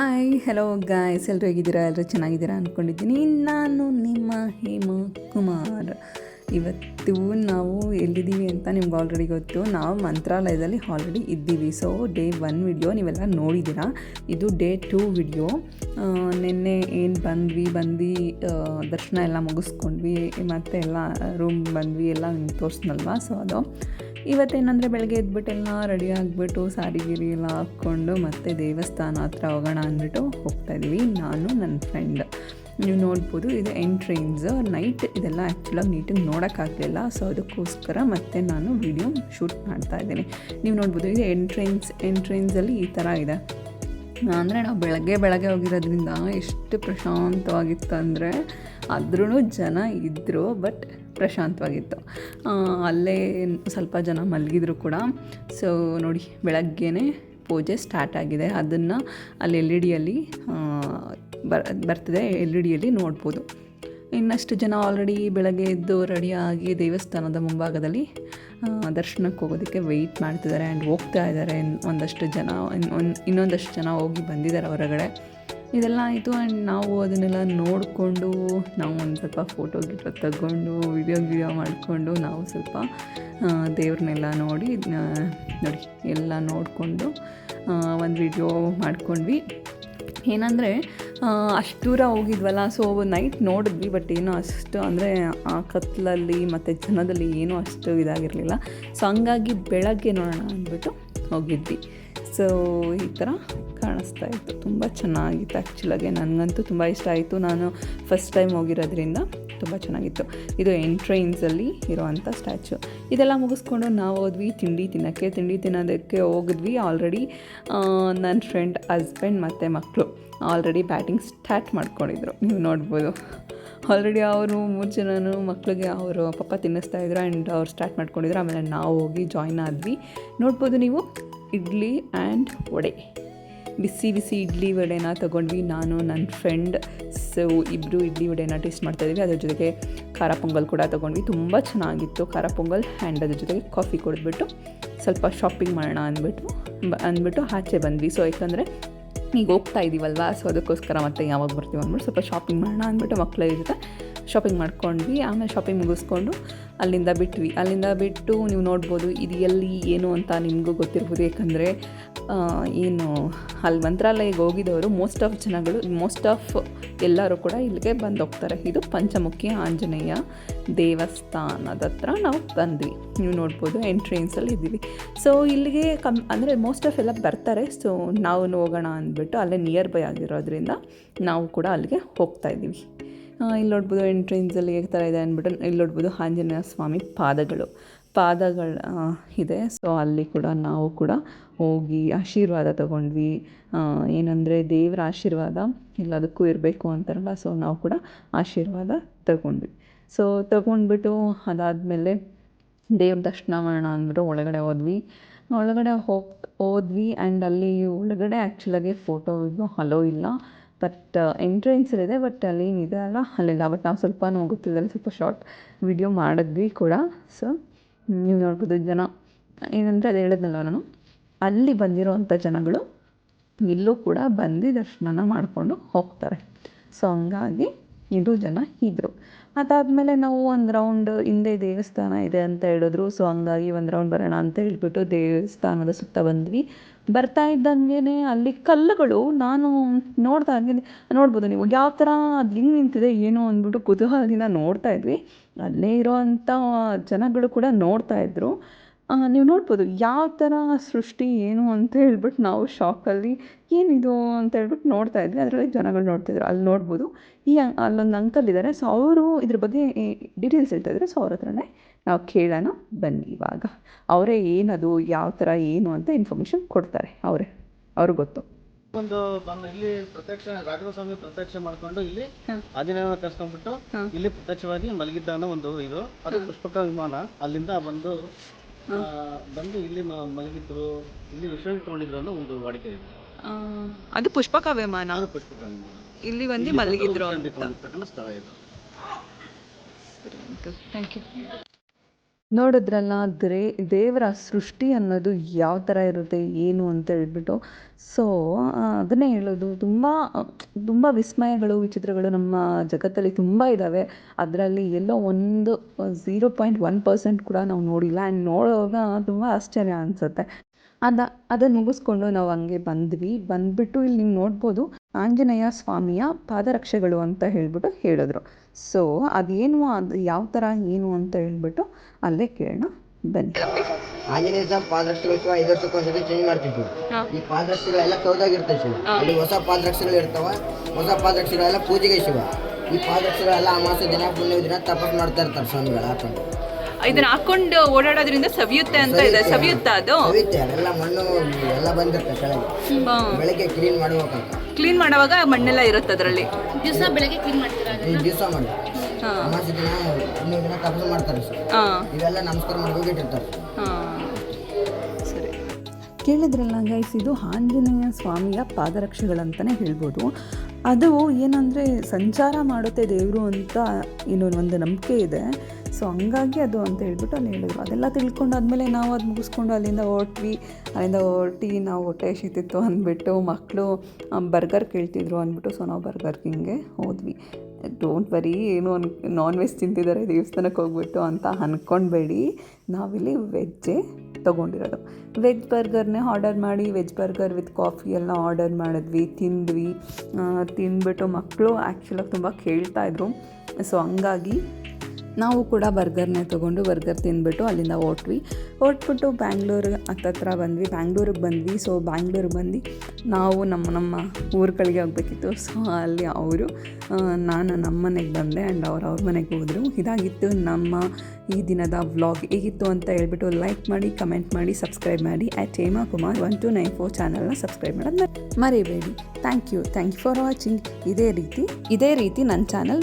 Hi hello guys ಎಲ್ಲರೂ ಹೇಗಿದ್ದೀರಾ? ಎಲ್ಲರೂ ಚೆನ್ನಾಗಿದ್ದೀರಾ ಅಂದ್ಕೊಂಡಿದ್ದೀನಿ ನಾನು ನಿಮ್ಮ ಹೇಮ ಕುಮಾರ್. ಇವತ್ತು ನಾವು ಎಲ್ಲಿದ್ದೀವಿ ಅಂತ ನಿಮ್ಗೆ ಆಲ್ರೆಡಿ ಗೊತ್ತು. ನಾವು ಮಂತ್ರಾಲಯದಲ್ಲಿ ಆಲ್ರೆಡಿ ಇದ್ದೀವಿ. ಸೊ ಡೇ ಒನ್ ವಿಡಿಯೋ ನೀವೆಲ್ಲ ನೋಡಿದ್ದೀರಾ? ಇದು ಡೇ ಟೂ ವಿಡಿಯೋ ನಿನ್ನೆ ಏನು ಬಂದ್ವಿ? ಬಂದು ದರ್ಶನ ಎಲ್ಲ ಮುಗಿಸ್ಕೊಂಡ್ವಿ. ಮತ್ತು ಎಲ್ಲ ರೂಮ್ ಬಂದ್ವಿ, ಎಲ್ಲ ನಿಮ್ಗೆ ತೋರಿಸ್ನಲ್ವಾ? ಸೊ ಅದು. ಇವತ್ತೇನಂದರೆ ಬೆಳಗ್ಗೆ ಎದ್ಬಿಟ್ಟು ಎಲ್ಲ ರೆಡಿ ಆಗಿಬಿಟ್ಟು ಸಾರಿ ಗಿರಿ ಎಲ್ಲ ಹಾಕ್ಕೊಂಡು ಮತ್ತೆ ದೇವಸ್ಥಾನ ಹತ್ರ ಹೋಗೋಣ ಅಂದ್ಬಿಟ್ಟು ಹೋಗ್ತಾ ಇದ್ದೀವಿ ನಾನು, ನನ್ನ ಫ್ರೆಂಡ್ ನೀವು ನೋಡ್ಬೋದು, ಇದು ಎಂಟ್ರೆನ್ಸ್ ನೈಟ್ ಇದೆಲ್ಲ ಆ್ಯಕ್ಚುಲಾಗಿ ನೀಟಾಗಿ ನೋಡೋಕ್ಕಾಗಲಿಲ್ಲ. ಸೊ ಅದಕ್ಕೋಸ್ಕರ ಮತ್ತೆ ನಾನು ವಿಡಿಯೋ ಶೂಟ್ ಮಾಡ್ತಾ ಇದ್ದೀನಿ. ನೀವು ನೋಡ್ಬೋದು, ಇದು ಎಂಟ್ರೆನ್ಸ್ ಎಂಟ್ರೆನ್ಸಲ್ಲಿ ಈ ಥರ ಇದೆ. ಅಂದರೆ ನಾವು ಬೆಳಗ್ಗೆ ಬೆಳಗ್ಗೆ ಹೋಗಿರೋದ್ರಿಂದ ಎಷ್ಟು ಪ್ರಶಾಂತವಾಗಿತ್ತು ಅಂದರೆ ಆದ್ರೂ ಜನ ಇದ್ದರು ಬಟ್ ಪ್ರಶಾಂತವಾಗಿತ್ತು. ಅಲ್ಲೇ ಸ್ವಲ್ಪ ಜನ ಮಲಗಿದ್ರು ಕೂಡ. ಸೊ ನೋಡಿ, ಬೆಳಗ್ಗೆನೇ ಪೂಜೆ ಸ್ಟಾರ್ಟ್ ಆಗಿದೆ. ಅದನ್ನು ಅಲ್ಲಿ ಎಲ್ ಇ ಡಿಯಲ್ಲಿ ಬರ್, ಬರ್ತಿದೆ ಎಲ್ ಇ ಡಿಯಲ್ಲಿ ನೋಡ್ಬೋದು. ಇನ್ನಷ್ಟು ಜನ ಆಲ್ರೆಡಿ ಬೆಳಗ್ಗೆ ಎದ್ದು ರೆಡಿಯಾಗಿ ದೇವಸ್ಥಾನದ ಮುಂಭಾಗದಲ್ಲಿ ದರ್ಶನಕ್ಕೆ ಹೋಗೋದಕ್ಕೆ ವೆಯ್ಟ್ ಮಾಡ್ತಿದ್ದಾರೆ ಆ್ಯಂಡ್ ಹೋಗ್ತಾ ಇದ್ದಾರೆ. ಒಂದಷ್ಟು ಜನ, ಇನ್- ಇನ್ನೊಂದಷ್ಟು ಜನ ಹೋಗಿ ಬಂದಿದ್ದಾರೆ ಹೊರಗಡೆ. ಇದೆಲ್ಲ ಆಯಿತು ಆ್ಯಂಡ್ ನಾವು ಅದನ್ನೆಲ್ಲ ನೋಡಿಕೊಂಡು, ನಾವು ಒಂದು ಸ್ವಲ್ಪ ಫೋಟೋ ಗಿಟೋ ತಗೊಂಡು ವಿಡಿಯೋ ಗಿಡಿಯೋ ಮಾಡಿಕೊಂಡು, ನಾವು ಸ್ವಲ್ಪ ದೇವ್ರನ್ನೆಲ್ಲ ನೋಡಿ ನೋಡಿ, ಎಲ್ಲ ನೋಡಿಕೊಂಡು ಒಂದು ವಿಡಿಯೋ ಮಾಡ್ಕೊಂಡ್ವಿ. ಏನಂದರೆ ಅಷ್ಟು ದೂರ ಹೋಗಿದ್ವಲ್ಲ ಸೊ ನೈಟ್ ನೋಡಿದ್ವಿ ಬಟ್ ಏನು ಅಷ್ಟು ಅಂದರೆ ಆ ಕತ್ಲಲ್ಲಿ ಮತ್ತು ಜನದಲ್ಲಿ ಏನೂ ಅಷ್ಟು ಇದಾಗಿರಲಿಲ್ಲ. ಸೊ ಹಂಗಾಗಿ ಬೆಳಗ್ಗೆ ನೋಡೋಣ ಅಂದ್ಬಿಟ್ಟು ಹೋಗಿದ್ವಿ. ಸೊ ಈ ಥರ ಕಾಣಿಸ್ತಾ ಇತ್ತು. ತುಂಬ ಚೆನ್ನಾಗಿತ್ತು. ಆ್ಯಕ್ಚುಲಾಗೆ ನನಗಂತೂ ತುಂಬ ಇಷ್ಟ ಆಯಿತು. ನಾನು ಫಸ್ಟ್ ಟೈಮ್ ಹೋಗಿರೋದ್ರಿಂದ ತುಂಬ ಚೆನ್ನಾಗಿತ್ತು. ಇದು ಎಂಟ್ರೈನ್ಸಲ್ಲಿ ಇರೋವಂಥ ಸ್ಟ್ಯಾಚು ಇದೆಲ್ಲ ಮುಗಿಸ್ಕೊಂಡು ನಾವು ಹೋದ್ವಿ, ತಿಂಡಿ ತಿನ್ನೋಕ್ಕೆ. ತಿಂಡಿ ತಿನ್ನೋದಕ್ಕೆ ಹೋಗಿದ್ವಿ. ಆಲ್ರೆಡಿ ನನ್ನ ಫ್ರೆಂಡ್ ಹಸ್ಬೆಂಡ್ ಮತ್ತು ಮಕ್ಕಳು ಆಲ್ರೆಡಿ ಬ್ಯಾಟಿಂಗ್ ಸ್ಟಾರ್ಟ್ ಮಾಡ್ಕೊಂಡಿದ್ರು. ನೀವು ನೋಡ್ಬೋದು. ಆಲ್ರೆಡಿ ಅವರು ಮೂರು ಜನನು ಮಕ್ಕಳಿಗೆ ಅವರು ಪಪ್ಪ ತಿನ್ನಿಸ್ತಾ ಇದ್ರು ಆ್ಯಂಡ್ ಅವ್ರು ಸ್ಟಾರ್ಟ್ ಮಾಡ್ಕೊಂಡಿದ್ರು. ಆಮೇಲೆ ನಾವು ಹೋಗಿ ಜಾಯ್ನ್ ಆದ್ವಿ. ನೋಡ್ಬೋದು ನೀವು ಇಡ್ಲಿ ಆ್ಯಂಡ್ ವಡೆ. ಬಿಸಿ ಬಿಸಿ ಇಡ್ಲಿ ವಡೆನ ತೊಗೊಂಡ್ವಿ. ನಾನು ನನ್ನ ಫ್ರೆಂಡ್ ಸೊ ಇಬ್ಬರು ಇಡ್ಲಿ ವಡೆನ ಟೇಸ್ಟ್ ಮಾಡ್ತಾಯಿದ್ವಿ ಅದ್ರ ಜೊತೆಗೆ ಖಾರ ಪೊಂಗಲ್ ಕೂಡ ತೊಗೊಂಡ್ವಿ. ತುಂಬ ಚೆನ್ನಾಗಿತ್ತು ಖಾರ ಪೊಂಗಲ್ ಆ್ಯಂಡ್ ಅದ್ರ ಜೊತೆಗೆ ಕಾಫಿ ಕುಡಿದ್ಬಿಟ್ಟು ಸ್ವಲ್ಪ ಶಾಪಿಂಗ್ ಮಾಡೋಣ ಅಂದ್ಬಿಟ್ಟು ಅಂದ್ಬಿಟ್ಟು ಆಚೆ ಬಂದ್ವಿ. ಸೊ ಯಾಕಂದರೆ ಈಗ ಹೋಗ್ತಾ ಇದ್ದೀವಲ್ವಾ ಸೊ ಅದಕ್ಕೋಸ್ಕರ ಮತ್ತೆ ಯಾವಾಗ ಬರ್ತೀವಿ ಅಂದ್ಬಿಟ್ಟು ಸ್ವಲ್ಪ ಶಾಪಿಂಗ್ ಮಾಡೋಣ ಅಂದ್ಬಿಟ್ಟು ಮಕ್ಕಳ ಜೊತೆ. ಶಾಪಿಂಗ್ ಮಾಡ್ಕೊಂಡ್ವಿ, ಆಮೇಲೆ ಶಾಪಿಂಗ್ ಮುಗಿಸ್ಕೊಂಡು ಅಲ್ಲಿಂದ ಬಿಟ್ವಿ. ಅಲ್ಲಿಂದ ಬಿಟ್ಟು ನೀವು ನೋಡ್ಬೋದು ಇದು ಎಲ್ಲಿ, ಏನು ಅಂತ ನಿಮಗೂ ಗೊತ್ತಿರ್ಬೋದು. ಯಾಕಂದರೆ ಏನು, ಅಲ್ಲಿ ಮಂತ್ರಾಲಯಕ್ಕೆ ಹೋಗಿದವರು ಮೋಸ್ಟ್ ಆಫ್ ಜನಗಳು ಮೋಸ್ಟ್ ಆಫ್ ಎಲ್ಲರೂ ಕೂಡ ಇಲ್ಲಿಗೆ ಬಂದು ಹೋಗ್ತಾರೆ ಇದು ಪಂಚಮುಖಿ ಆಂಜನೇಯ ದೇವಸ್ಥಾನದ ಹತ್ರ ನಾವು ಬಂದ್ವಿ. ನೀವು ನೋಡ್ಬೋದು ಎಂಟ್ರೆನ್ಸಲ್ಲಿ ಇದ್ದೀವಿ. ಸೊ ಇಲ್ಲಿಗೆ ಕಮ್ ಅಂದರೆ ಮೋಸ್ಟ್ ಆಫ್ ಎಲ್ಲ ಬರ್ತಾರೆ. ಸೊ ನಾವು ಹೋಗೋಣ ಅಂದ್ಬಿಟ್ಟು ಅಲ್ಲೇ ನಿಯರ್ ಬೈ ಆಗಿರೋದ್ರಿಂದ ನಾವು ಕೂಡ ಅಲ್ಲಿಗೆ ಹೋಗ್ತಾ ಇದ್ದೀವಿ. ಇಲ್ಲಿ ನೋಡ್ಬೋದು ಎಂಟ್ರೆನ್ಸಲ್ಲಿ ಹೇಗೆ ಥರ ಇದೆ ಅಂದ್ಬಿಟ್ಟು ಇಲ್ಲಿ ನೋಡ್ಬೋದು ಆಂಜನೇಯ ಸ್ವಾಮಿ ಪಾದಗಳು ಪಾದಗಳು ಇದೆ. ಸೊ ಅಲ್ಲಿ ಕೂಡ ನಾವು ಕೂಡ ಹೋಗಿ ಆಶೀರ್ವಾದ ತಗೊಂಡ್ವಿ. ಏನಂದರೆ ದೇವರ ಆಶೀರ್ವಾದ ಎಲ್ಲದಕ್ಕೂ ಇರಬೇಕು ಅಂತಾರಲ್ಲ ಸೊ ನಾವು ಕೂಡ ಆಶೀರ್ವಾದ ತಗೊಂಡ್ವಿ. ಸೊ ತಗೊಂಡ್ಬಿಟ್ಟು ಅದಾದಮೇಲೆ ದೇವ್ರ ದರ್ಶನ ಮಾಡೋಣ ಅಂದ್ಬಿಟ್ಟು ಒಳಗಡೆ ಹೋದ್ವಿ. ಒಳಗಡೆ ಹೋಗಿ, ಹೋದ್ವಿ ಆ್ಯಂಡ್ ಅಲ್ಲಿ ಒಳಗಡೆ ಆ್ಯಕ್ಚುಲಾಗಿ ಫೋಟೋ ಹಲೋ ಇಲ್ಲ. ಬಟ್ ಎಂಟ್ರೆನ್ಸಲ್ಲಿದೆ ಬಟ್ ಅಲ್ಲಿ ಏನಿದೆ ಅಲ್ಲ ಅಲ್ಲಿಲ್ಲ. ಬಟ್ ನಾವು ಸ್ವಲ್ಪ ನಮ್ಗೆ ಸ್ವಲ್ಪ ಶಾರ್ಟ್ ವಿಡಿಯೋ ಮಾಡಿದ್ವಿ ಕೂಡ. ಸೊ ನೀವು ನೋಡ್ಬೋದು ಜನ. ಏನಂದರೆ ಅದು ಹೇಳಿದ್ನಲ್ಲ ನಾನು? ಅಲ್ಲಿ ಬಂದಿರೋವಂಥ ಜನಗಳು ಇಲ್ಲೂ ಕೂಡ ಬಂದು ದರ್ಶನನ ಮಾಡಿಕೊಂಡು ಹೋಗ್ತಾರೆ. ಸೊ ಹಂಗಾಗಿ ಇದು ಜನ ಇದ್ದರು ಅದಾದಮೇಲೆ ನಾವು ಒಂದು ರೌಂಡ್ ಹಿಂದೆ ದೇವಸ್ಥಾನ ಇದೆ ಅಂತ ಹೇಳಿದ್ರು. ಸೊ ಹಂಗಾಗಿ ಒಂದು ರೌಂಡ್ ಬರೋಣ ಅಂತ ಹೇಳ್ಬಿಟ್ಟು ದೇವಸ್ಥಾನದ ಸುತ್ತ ಬಂದ್ವಿ. ಬರ್ತಾ ಇದ್ದಂಗೆ ಅಲ್ಲಿ ಕಲ್ಲುಗಳು ನಾನು ನೋಡ್ತಾ ಇದ್ದೀನಿ. ನೋಡ್ಬೋದು ನೀವು ಯಾವ ಥರ ಅದು ಹಿಂಗೆ ನಿಂತಿದೆ ಏನು ಅಂದ್ಬಿಟ್ಟು ಕುತೂಹಲದಿಂದ ನೋಡ್ತಾ ಇದ್ವಿ. ಅಲ್ಲೇ ಇರೋವಂಥ ಜನಗಳು ಕೂಡ ನೋಡ್ತಾ ಇದ್ರು. ಆ, ನೀವು ನೋಡ್ಬೋದು ಯಾವ ಥರ ಸೃಷ್ಟಿ ಏನು ಅಂತ ಹೇಳ್ಬಿಟ್ಟು ನಾವು ಶಾಕಲ್ಲಿ ಏನಿದು ಅಂತ ಹೇಳ್ಬಿಟ್ಟು ನೋಡ್ತಾ ಇದ್ವಿ. ಅದರಲ್ಲಿ ಜನಗಳು ನೋಡ್ತಿದ್ರು. ಅಲ್ಲಿ ನೋಡ್ಬೋದು ಈ ಅಲ್ಲೊಂದು ಅಂಕಲ್ ಇದ್ದಾರೆ ಸೊ ಅವರು ಇದ್ರ ಬಗ್ಗೆ ಡೀಟೇಲ್ಸ್ ಹೇಳ್ತಾ ಇದ್ದಾರೆ ಸೊ ಅವ್ರ ಹತ್ರನೇ ನಾವು ಕೇಳೋಣ. ಬನ್ನಿ ಇವಾಗ. ಅವರೇ ಏನದು ಯಾವ ಥರ ಏನು ಅಂತ ಇನ್ಫಾರ್ಮೇಷನ್ ಕೊಡ್ತಾರೆ ಅವರೇ. ಅವ್ರಿಗೆ ಗೊತ್ತು. ಒಂದು ಇಲ್ಲಿ ಪ್ರತ್ಯಕ್ಷ ರಾಘವ ಸ್ವಾಮಿ ಪ್ರತ್ಯಕ್ಷ ಮಾಡ್ಕೊಂಡು ಇಲ್ಲಿ ಆದಿನ ಕರ್ಸ್ಕೊಂಡ್ಬಿಟ್ಟು ಇಲ್ಲಿ ಪ್ರತ್ಯಕ್ಷವಾಗಿ ಮಲಗಿದ್ದ ಅನ್ನೋ ಒಂದು ಇದು. ಅದು ಪುಷ್ಪಕ ವಿಮಾನ. ಅಲ್ಲಿಂದ ಬಂದು ಬಂದು ಇಲ್ಲಿ ಮಲಗಿದ್ರು ಇಲ್ಲಿ ವಿಶ್ರಾಂತಿ ತಗೊಂಡಿದ್ರು ಅನ್ನೋ ಒಂದು ವಾಡಿಕೆ ಇದೆ. ಅದು ಪುಷ್ಪಕ ವಿಮಾನ ಅದು ಪುಷ್ಪಕ ವಿಮಾನ ಇಲ್ಲಿ ಬಂದು ಮಲಗಿದ್ರು ಅಂತ. ಸ್ಥಳ ಇದು. ಥ್ಯಾಂಕ್ ಯು ನೋಡಿದ್ರಲ್ಲ, ದ್ರೇ, ದೇವರ ಸೃಷ್ಟಿ ಅನ್ನೋದು ಯಾವ ಥರ ಇರುತ್ತೆ, ಏನು ಅಂತ ಹೇಳ್ಬಿಟ್ಟು. ಸೊ ಅದನ್ನೇ ಹೇಳೋದು. ತುಂಬ ತುಂಬ ವಿಸ್ಮಯಗಳು, ವಿಚಿತ್ರಗಳು ನಮ್ಮ ಜಗತ್ತಲ್ಲಿ ತುಂಬ ಇದ್ದಾವೆ ಅದರಲ್ಲಿ ಎಲ್ಲೋ ಒಂದು ಝೀರೋ ಪಾಯಿಂಟ್ ಒನ್ ಪರ್ಸೆಂಟ್ ಕೂಡ ನಾವು ನೋಡಿಲ್ಲ. ಆ್ಯಂಡ್ ನೋಡೋವಾಗ ತುಂಬ ಆಶ್ಚರ್ಯ ಅನಿಸುತ್ತೆ. ಅದ ಅದನ್ನು ಮುಗಿಸ್ಕೊಂಡು ನಾವು ಹಂಗೆ ಬಂದ್ವಿ. ಬಂದುಬಿಟ್ಟು ಇಲ್ಲಿ ನೀವು ನೋಡ್ಬೋದು ಆಂಜನೇಯ ಸ್ವಾಮಿಯ ಪಾದರಕ್ಷೆಗಳು ಅಂತ ಹೇಳ್ಬಿಟ್ಟು ಹೇಳಿದ್ರು. ಸೊ ಅದೇನು ಅದು ಯಾವ ಥರ ಏನು ಅಂತ ಹೇಳ್ಬಿಟ್ಟು ಅಲ್ಲೇ ಕೇಳೋಣ. ಬನ್ನಿ. ಆಂಜನೇಯ ಸ್ವಾಮಿ ಪಾದರಕ್ಷೆಗಳು ಐದು ವರ್ಷಕ್ಕೊಂದ್ಸತಿ ಚೇಂಜ್ ಮಾಡ್ತಿದ್ವಿ. ಈ ಪಾದರಕ್ಷೆಗಳೆಲ್ಲ ಕೌದಾಗಿರ್ತವೆ ಶಿವ. ಅಲ್ಲಿ ಹೊಸ ಪಾದರಕ್ಷೆಗಳು ಇರ್ತಾವ ಹೊಸ ಪಾದರಕ್ಷೆಗಳೆಲ್ಲ ಪೂಜೆಗೆ ಶಿವ. ಈ ಪಾದರಕ್ಷೆಗಳೆಲ್ಲ ಅಮಾವಾಸ್ಯ ದಿನ ಪುಣ್ಯ ದಿನ ತಪಸ್ ಮಾಡ್ತಾ ಇರ್ತಾರೆ ಸ್ವಾಮಿಗಳು ಹಾಕೊಂಡು ಇದನ್ನ ಹಾಕೊಂಡು ಓಡಾಡೋದ್ರಿಂದ ಸವಿಯುತ್ತೆ ಅಂತ ಇದೆ. ಸವಿಯುತ್ತಾ. ಅದು? ಅದೆಲ್ಲ ಮಣ್ಣು ಎಲ್ಲ ಬಂದಿರುತ್ತೆ ಕೆಳಗೆ. ಬೆಳಗ್ಗೆ ಕ್ಲೀನ್ ಮಾಡುವಾಗ. ಕ್ಲೀನ್ ಮಾಡುವಾಗ ಮಣ್ಣೆಲ್ಲ ಇರುತ್ತೆ ಅದರಲ್ಲಿ. ದಿವಸ ಬೆಳಗ್ಗೆ ಕ್ಲೀನ್ ಮಾಡ್ತೀರಾ ಈ ದಿವಸ ಮಾಡಿ ಅಮಾವಾಸ್ಯ ದಿನ ಪುಣ್ಯ ದಿನ ತಪಸ್ ಮಾಡ್ತಾರೆ ಹಾಂ. ಇವೆಲ್ಲ ನಮಸ್ಕಾರ ಮಾಡಿ ಹೋಗಿಟ್ಟಿರ್ತಾರೆ ಸರಿ. ಕೇಳಿದ್ರಲ್ಲ ಗೈಸ್ ಇದು ಆಂಜನೇಯ ಸ್ವಾಮಿಯ ಪಾದರಕ್ಷೆಗಳಂತಲೇ ಹೇಳ್ಬೋದು. ಅದು ಏನಂದರೆ ಸಂಚಾರ ಮಾಡುತ್ತೆ ದೇವರು ಅಂತ ಇನ್ನೊಂದು ಒಂದು ನಂಬಿಕೆ ಇದೆ. ಸೊ ಹಂಗಾಗಿ ಅದು ಅಂತ ಹೇಳ್ಬಿಟ್ಟು ಅಲ್ಲಿ ಹೇಳಿದ್ರು. ಅದೆಲ್ಲ ತಿಳ್ಕೊಂಡಾದ್ಮೇಲೆ ನಾವು ಅದು ಮುಗಿಸ್ಕೊಂಡು ಅಲ್ಲಿಂದ ಹೊರಟ್ವಿ. ಅಲ್ಲಿಂದ ಹೊರಟಿ ನಾವು ಹೊಟ್ಟೆ ಹಸಿತಿತ್ತು ಅಂದ್ಬಿಟ್ಟು ಮಕ್ಕಳು ಬರ್ಗರ್ ಕೇಳ್ತಿದ್ರು ಅಂದ್ಬಿಟ್ಟು ಸೊ ನಾವು ಬರ್ಗರ್ ಹಿಂಗೆ ಹೋದ್ವಿ. ಡೋಂಟ್ ವರಿ ಏನು ಅನ್ ನಾನ್ ವೆಜ್ ತಿಂತಿದ್ದಾರೆ ದೇವಸ್ಥಾನಕ್ಕೆ ಹೋಗ್ಬಿಟ್ಟು ಅಂತ ಅಂದ್ಕೊಂಡ್ಬೇಡಿ ನಾವಿಲ್ಲಿ ವೆಜ್ಜೇ ತೊಗೊಂಡಿರೋದು. ವೆಜ್ ಬರ್ಗರ್ನೇ ಆರ್ಡರ್ ಮಾಡಿ ವೆಜ್ ಬರ್ಗರ್ ವಿತ್ ಕಾಫಿ ಎಲ್ಲ ಆರ್ಡರ್ ಮಾಡಿದ್ವಿ, ತಿಂದ್ವಿ. ತಿಂದ್ಬಿಟ್ಟು ಮಕ್ಕಳು ಆ್ಯಕ್ಚುಲಾಗಿ ತುಂಬ ಕೇಳ್ತಾಯಿದ್ರು ಸೊ ಹಂಗಾಗಿ ನಾವು ಕೂಡ ಬರ್ಗರ್ನೇ ತೊಗೊಂಡು ಬರ್ಗರ್ ತಿಂದ್ಬಿಟ್ಟು ಅಲ್ಲಿಂದ ಹೊರಟ್ವಿ. ಹೊರಟ್ಬಿಟ್ಟು ಬ್ಯಾಂಗ್ಳೂರು ಹತ್ತತ್ರ ಬಂದ್ವಿ. ಬ್ಯಾಂಗ್ಳೂರಿಗೆ ಬಂದ್ವಿ. ಸೊ ಬ್ಯಾಂಗ್ಳೂರಿಗೆ ಬಂದು ನಾವು ನಮ್ಮ ನಮ್ಮ ಊರುಗಳಿಗೆ ಹೋಗ್ಬೇಕಿತ್ತು. ಸೊ ಅಲ್ಲಿ ಅವರು ನಾನು ನಮ್ಮ ಮನೆಗೆ ಬಂದೆ ಆ್ಯಂಡ್ ಅವ್ರು ಅವ್ರ ಮನೆಗೆ ಹೋದರು. ಇದಾಗಿತ್ತು ನಮ್ಮ ಈ ದಿನದ ವ್ಲಾಗ್ ಹೇಗಿತ್ತು ಅಂತ ಹೇಳ್ಬಿಟ್ಟು ಲೈಕ್ ಮಾಡಿ ಕಮೆಂಟ್ ಮಾಡಿ ಸಬ್ಸ್ಕ್ರೈಬ್ ಮಾಡಿ at Hema Kumar one two nine four ಚಾನಲ್ನ ಸಬ್ಸ್ಕ್ರೈಬ್ ಮಾಡೋದು ಮರಿಬೇಡಿ. Thank you thank you for watching ಇದೇ ರೀತಿ ಇದೇ ರೀತಿ ನನ್ನ ಚಾನಲ್